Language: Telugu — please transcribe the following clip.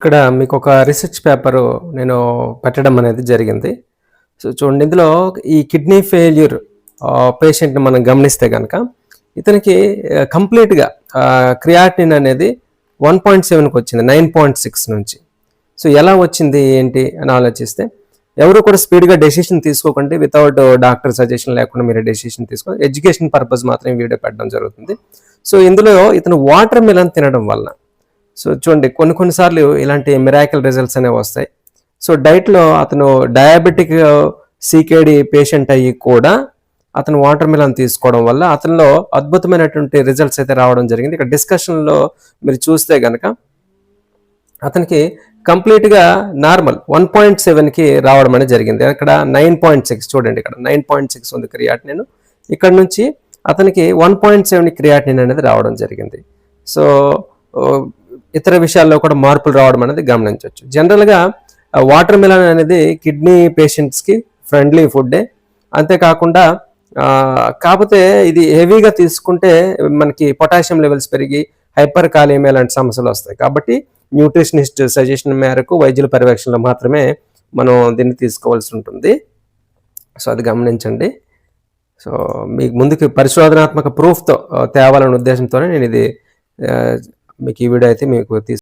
ఇక్కడ మీకు ఒక రీసెర్చ్ పేపరు నేను పెట్టడం అనేది జరిగింది. సో చూడండి ఇందులో ఈ కిడ్నీ ఫెయిల్యూర్ పేషెంట్ని మనం గమనిస్తే కనుక ఇతనికి కంప్లీట్గా క్రియాటిన్ అనేది వన్ పాయింట్ సెవెన్కి వచ్చింది నైన్ పాయింట్ సిక్స్ నుంచి. సో ఎలా వచ్చింది ఏంటి అని ఆలోచిస్తే ఎవరు కూడా స్పీడ్గా డెసిషన్ తీసుకోకండి వితౌట్ డాక్టర్ సజెషన్ లేకుండా మీరు డెసిషన్ తీసుకో ఎడ్యుకేషన్ పర్పస్ మాత్రమే వీడియో పెట్టడం జరుగుతుంది. సో ఇందులో ఇతను వాటర్ మిలన్ తినడం వల్ల సో చూడండి కొన్ని కొన్నిసార్లు ఇలాంటి మిరాకిల్ రిజల్ట్స్ అనేవి వస్తాయి. సో డైట్లో అతను డయాబెటిక్ సీకేడి పేషెంట్ అయ్యి కూడా అతను వాటర్ మిలన్ తీసుకోవడం వల్ల అతనిలో అద్భుతమైనటువంటి రిజల్ట్స్ అయితే రావడం జరిగింది. ఇక్కడ డిస్కషన్లో మీరు చూస్తే కనుక అతనికి కంప్లీట్గా నార్మల్ వన్ పాయింట్ సెవెన్కి రావడం అనేది జరిగింది. అక్కడ నైన్ పాయింట్ సిక్స్ చూడండి ఇక్కడ నైన్ పాయింట్ సిక్స్ ఉంది క్రియాటినిన్. ఇక్కడ నుంచి అతనికి వన్ పాయింట్ సెవెన్ క్రియాటినిన్ అనేది రావడం జరిగింది. సో ఇతర విషయాల్లో కూడా మార్పులు రావడం అనేది గమనించవచ్చు. జనరల్గా వాటర్ మిలన్ అనేది కిడ్నీ పేషెంట్స్కి ఫ్రెండ్లీ ఫుడ్డే అంతేకాకుండా కాకపోతే ఇది హెవీగా తీసుకుంటే మనకి పొటాషియం లెవెల్స్ పెరిగి హైపర్ కాలేమియా లాంటి సమస్యలు వస్తాయి. కాబట్టి న్యూట్రిషనిస్ట్ సజెషన్ మేరకు వైద్యుల పర్యవేక్షణలో మాత్రమే మనం దీన్ని తీసుకోవాల్సి ఉంటుంది. సో అది గమనించండి. సో మీకు ముందుకు పరిశోధనాత్మక ప్రూఫ్తో తేవాలనే ఉద్దేశంతోనే నేను ఇది మీకు ఈ వీడియో అయితే మీకు తీసుకు